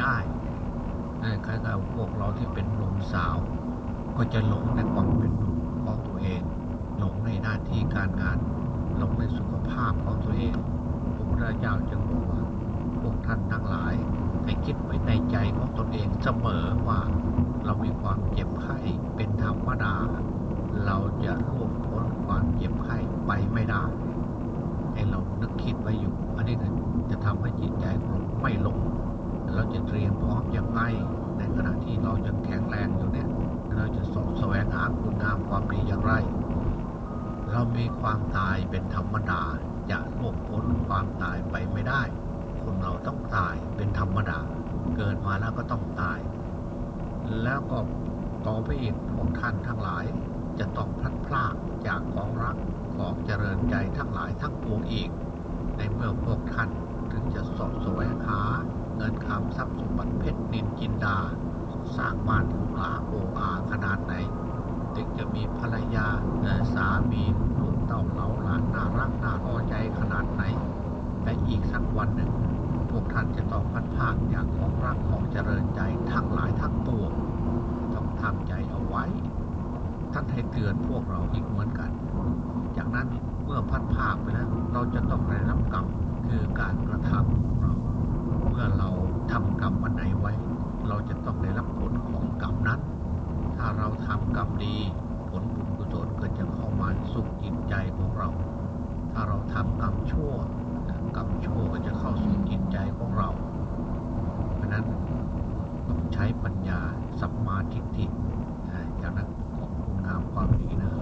ได้คล้ายๆพวกเราที่เป็นหนุ่มสาว ก็จะหลงในความเป็นหนุ่มของตัวเอง หลงในหน้าที่การงาน หลงในสุขภาพของตัวเองพระพุทธเจ้าจึงบอกว่าพวกท่านทั้งหลายให้คิดไว้ในใจของตนเองเสมอว่า เรามีความเจ็บไข้เป็นธรรมดา เราจะล่วงพ้นความเจ็บไข้ไปไม่ได้ ให้เรานึกคิดไว้อยู่ อันนี้นะจะทำให้จิตใจของเราไม่หลง เรา จะเตรียมพร้อมอย่างไรในขณะที่เรายังแข็งแรงอยู่เนี่ย เราจะสอบแสวงหาคุณงามความดีอย่างไร เรามีความตายเป็นธรรมดาจะล่วงพ้นความตายไปไม่ได้ คนเราต้องตายเป็นธรรมดา เกิดมาแล้วก็ต้องตาย แล้วก็ต่อไปอีกพวกท่านทั้งหลายจะต้องพลัดพรากจากของรักของเจริญใจทั้งหลายทั้งปวงอีก ในเมื่อพวกท่านถึงจะสอบแสวงหา เงินคำทรัพย์สมบัติเพชรนินจินดา สร้างบ้านหรูหราโออาขนาดไหนถึงจะมีภรรยาสามีลูกเต้าเหลาหลานน่ารักน่าพอใจขนาดไหน แต่อีกสักวันหนึ่ง พวกท่านจะต้องพัดพรากจากของรักของเจริญใจทั้งหลายทั้งปวงต้องทำใจเอาไว้ ท่านให้เตือนพวกเราอีกเหมือนกัน จากนั้นเมื่อพัดภาคไปแล้วเราจะต้องได้รับกรรมคือการกระทำของเรา เมื่อเรา ทำกรรมวันไหนไว้ เราจะต้องได้รับผลของกรรมนั้น ถ้าเราทำกรรมดี ผลบุญกุศลก็จะเข้ามาสุขจิตใจของเรา ถ้าเราทำกรรมชั่ว กรรมชั่วก็จะเข้าสู่จิตใจของเรา เพราะนั้นต้องใช้ปัญญาสัมมาทิฏฐิจากนั้นของคุณงามความดีนะ